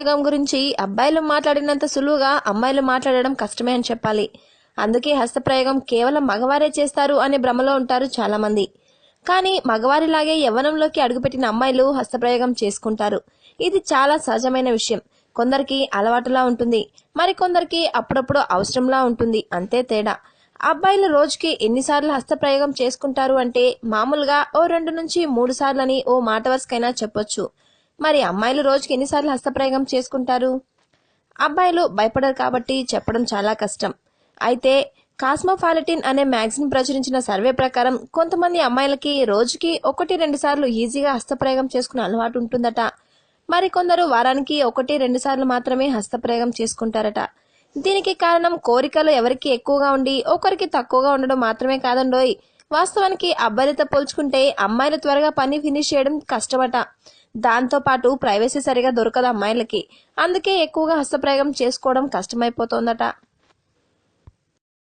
గురించి అబ్బాయిలు మాట్లాడినంత సులువుగా అమ్మాయిలు మాట్లాడడం కష్టమే అని చెప్పాలి. అందుకే హస్తప్రయోగం కేవలం మగవారే చేస్తారు అనే భ్రమలో ఉంటారు చాలామంది. కానీ మగవారిలాగే యవ్వనంలోకి అడుగుపెట్టిన అమ్మాయిలు హస్తప్రయోగం చేసుకుంటారు. ఇది చాలా సహజమైన విషయం. కొందరికి అలవాటులా ఉంటుంది. మరి కొందరికి అప్పుడప్పుడు అవసరంలా ఉంటుంది. అంతే తేడా. అబ్బాయిలు రోజుకి ఎన్నిసార్లు హస్తప్రయోగం చేసుకుంటారు అంటే మామూలుగా ఓ రెండు నుంచి మూడు సార్లని ఓ మాట వరుసకైనా చెప్పొచ్చు. మరి అమ్మాయిలు రోజుకి ఎన్నిసార్లు హస్తప్రయోగం చేసుకుంటారు? అబ్బాయిలు భయపడరు కాబట్టి చెప్పడం చాలా కష్టం. అయితే కాస్మోఫాలిటిన్ అనే మ్యాగజిన్ ప్రచురించిన సర్వే ప్రకారం కొంతమంది అమ్మాయిలకి రోజుకి ఒకటి రెండు సార్లు ఈజీగా హస్తప్రయోగం చేసుకునే అలవాటు ఉంటుందట. మరి కొందరు వారానికి ఒకటి రెండు సార్లు మాత్రమే హస్తప్రయోగం చేసుకుంటారట. దీనికి కారణం కోరికలు ఎవరికి ఎక్కువగా ఉండి ఒకరికి తక్కువగా ఉండడం మాత్రమే కాదండోయ్. వాస్తవానికి అబ్బాయిలతో పోల్చుకుంటే అమ్మాయిలు త్వరగా పని ఫినిష్ చేయడం కష్టమట. దాంతో పాటు ప్రైవసీ సరిగా దొరకదు అమ్మాయిలకి. అందుకే ఎక్కువగా హస్తప్రయోగం చేసుకోవడం కష్టమైపోతోందట.